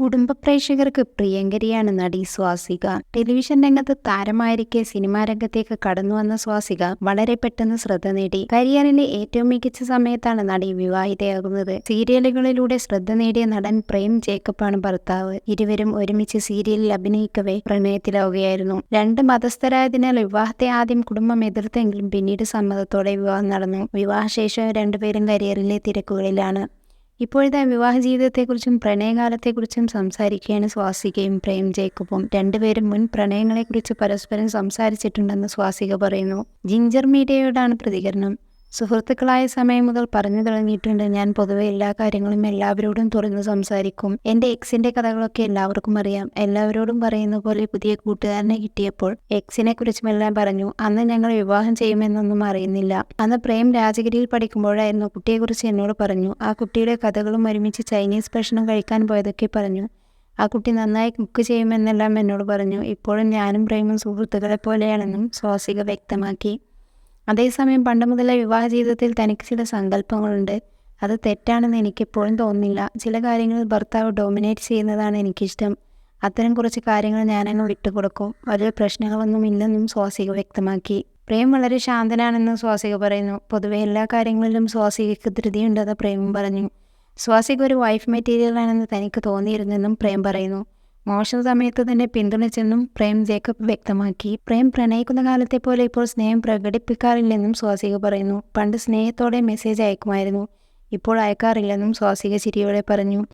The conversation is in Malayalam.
കുടുംബ പ്രേക്ഷകർക്ക് പ്രിയങ്കരിയാണ് നടി സ്വാസിക. ടെലിവിഷൻ രംഗത്ത് താരമായിരിക്കെ സിനിമാ രംഗത്തേക്ക് കടന്നു വന്ന സ്വാസിക വളരെ പെട്ടെന്ന് ശ്രദ്ധ നേടി. കരിയറിന്റെ ഏറ്റവും മികച്ച സമയത്താണ് നടി വിവാഹിതയാകുന്നത്. സീരിയലുകളിലൂടെ ശ്രദ്ധ നേടിയ നടൻ പ്രേം ജേക്കബാണ് ഭർത്താവ്. ഇരുവരും ഒരുമിച്ച് സീരിയലിൽ അഭിനയിക്കവേ പ്രണയത്തിലാവുകയായിരുന്നു. രണ്ട് മതസ്ഥരായതിനാൽ വിവാഹത്തെ ആദ്യം കുടുംബം എതിർത്തെങ്കിലും പിന്നീട് സമ്മതത്തോടെ വിവാഹം നടന്നു. വിവാഹശേഷം രണ്ടുപേരും കരിയറിലെ തിരക്കുകളിലാണ്. ഇപ്പോഴത്തെ വിവാഹ ജീവിതത്തെക്കുറിച്ചും പ്രണയകാലത്തെക്കുറിച്ചും സംസാരിക്കുകയാണ് സ്വാസികയും പ്രേം ജേക്കബും. രണ്ടുപേരും മുൻ പ്രണയങ്ങളെക്കുറിച്ച് പരസ്പരം സംസാരിച്ചിട്ടുണ്ടെന്ന് സ്വാസിക പറയുന്നു. ജിഞ്ചർ മീഡിയയോടാണ് പ്രതികരണം. സുഹൃത്തുക്കളായ സമയം മുതൽ പറഞ്ഞു തുടങ്ങിയിട്ടുണ്ട്. ഞാൻ പൊതുവെ എല്ലാ കാര്യങ്ങളും എല്ലാവരോടും തുറന്നു സംസാരിക്കും. എന്റെ എക്സിന്റെ കഥകളൊക്കെ എല്ലാവർക്കും അറിയാം. എല്ലാവരോടും പറയുന്ന പോലെ പുതിയ കൂട്ടുകാരനെ കിട്ടിയപ്പോൾ എക്സിനെ കുറിച്ചും എല്ലാം പറഞ്ഞു. അന്ന് ഞങ്ങൾ വിവാഹം ചെയ്യുമെന്നൊന്നും അറിയുന്നില്ല. അന്ന് പ്രേം രാജഗിരിയിൽ പഠിക്കുമ്പോഴായിരുന്നു കുട്ടിയെക്കുറിച്ച് എന്നോട് പറഞ്ഞു. ആ കുട്ടിയുടെ കഥകളും ഒരുമിച്ച് ചൈനീസ് ഭക്ഷണം കഴിക്കാൻ പോയതൊക്കെ പറഞ്ഞു. ആ കുട്ടി നന്നായി കുക്ക് ചെയ്യുമെന്നെല്ലാം എന്നോട് പറഞ്ഞു. ഇപ്പോഴും ഞാനും പ്രേമും സുഹൃത്തുക്കളെ പോലെയാണെന്നും സ്വാസിക വ്യക്തമാക്കി. അതേസമയം പണ്ട് മുതലേ വിവാഹ ജീവിതത്തിൽ തനിക്ക് ചില സങ്കല്പങ്ങളുണ്ട്. അത് തെറ്റാണെന്ന് എനിക്ക് എപ്പോഴും തോന്നില്ല ചില കാര്യങ്ങളിൽ ഭർത്താവ് ഡോമിനേറ്റ് ചെയ്യുന്നതാണ് എനിക്കിഷ്ടം. അത്തരം കുറച്ച് കാര്യങ്ങൾ ഞാനങ്ങ് വിട്ടുകൊടുക്കും. വലിയ പ്രശ്നങ്ങളൊന്നും ഇല്ലെന്നും സ്വാസിക വ്യക്തമാക്കി. പ്രേം വളരെ ശാന്തനാണെന്ന് സ്വാസിക പറയുന്നു. പൊതുവെ എല്ലാ കാര്യങ്ങളിലും സ്വാസികയ്ക്ക് ധൃതിയുണ്ടെന്ന് പ്രേമും പറഞ്ഞു. സ്വാസിക ഒരു വൈഫ് മെറ്റീരിയലാണെന്ന് തനിക്ക് തോന്നിയിരുന്നെന്നും പ്രേം പറയുന്നു. മോശം സമയത്ത് തന്നെ പിന്തുണച്ചെന്നും പ്രേം ജേക്കബ് വ്യക്തമാക്കി. പ്രേം പ്രണയിക്കുന്ന കാലത്തെ പോലെ ഇപ്പോൾ സ്നേഹം പ്രകടിപ്പിക്കാറില്ലെന്നും സ്വാസിക പറയുന്നു. പണ്ട് സ്നേഹത്തോടെ മെസ്സേജ് അയക്കുമായിരുന്നു. ഇപ്പോൾ അയക്കാറില്ലെന്നും സ്വാസിക ചിരിയോടെ പറഞ്ഞു.